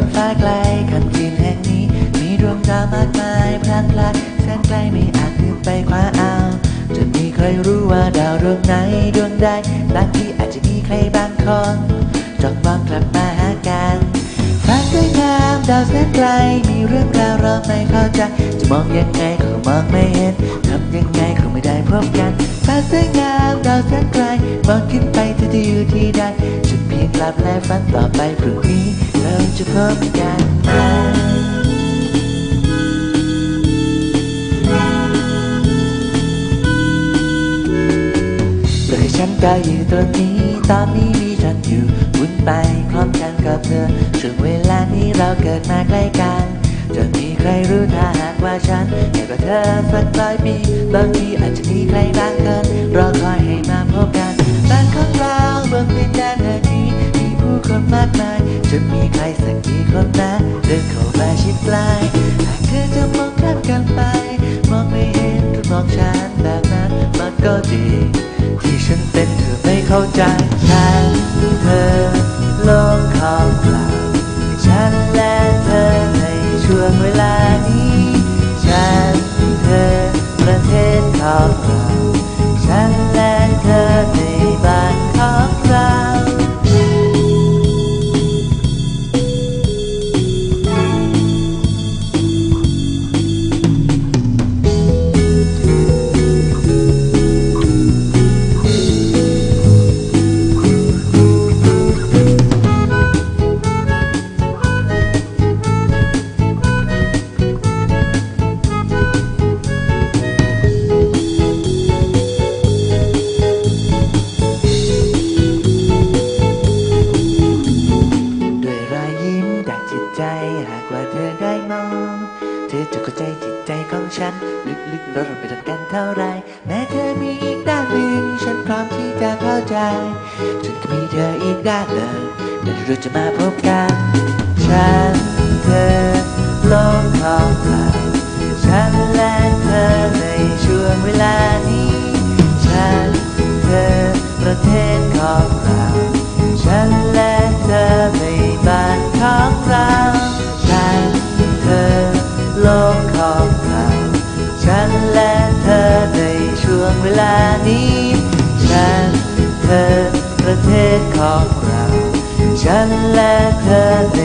นฟ้าไกลคำคืนแห่งนี้ มีดวงดาวมากมายพลางพลายแสนไกลไม่อาจถึงไปคว้าเอา จะมีใครรู้ว่าดาวดวงไหนดวงใดบางทีอาจจะมีใครบางคนจ้องมองกลับมาหากันฟ้าสวยงามดาวแสนไกล มีเรื่องราวเราไม่เข้าใจจะมองยังไงก็มองไม่เห็นทำยังไงก็ไม่ได้พบกันฟ้าสวยงามดาวแสนไกลมองขึ้นไปเธอจะอยู่ที่ใดฉันเพียงหลับและฝันต่อไปพรุ่งนี้ เราจะพบกันไหมโดยฉันก็อยู่ตรงนี้ ตอนนี้มีฉันอยู่วุ่นไปพร้อมกันกับเธอช่วงเวลานี้เราเกิดมาใกล้กันจะมีใครรู้ถ้าหากว่าฉันอยากกับเธอสักร้อยปีบางทีอาจจะมีใครบางคนรอคอยให้มาพบกัน หากเธอจะมองข้ามกันไป มองไม่เห็นหรือมองฉันแบบนั้นมันก็ดี ที่ฉันเป็นเธอไม่เข้าใจฉันเธอโลกของเราฉันและเธอในช่วงเวลา อจะเข้าใจจิตใจของฉัน ลึกๆเราไปรักกันเท่าไร แม้เธอมีอีกด้านหนึ่ง ฉันพร้อมที่จะเข้าใจ ฉันก็มีเธออีกด้านหนึ่งเดี๋ยวเราจะมาพบกัน ฉัน เวลานี้ ฉันเธอประเทศของเรา ฉันและเธอ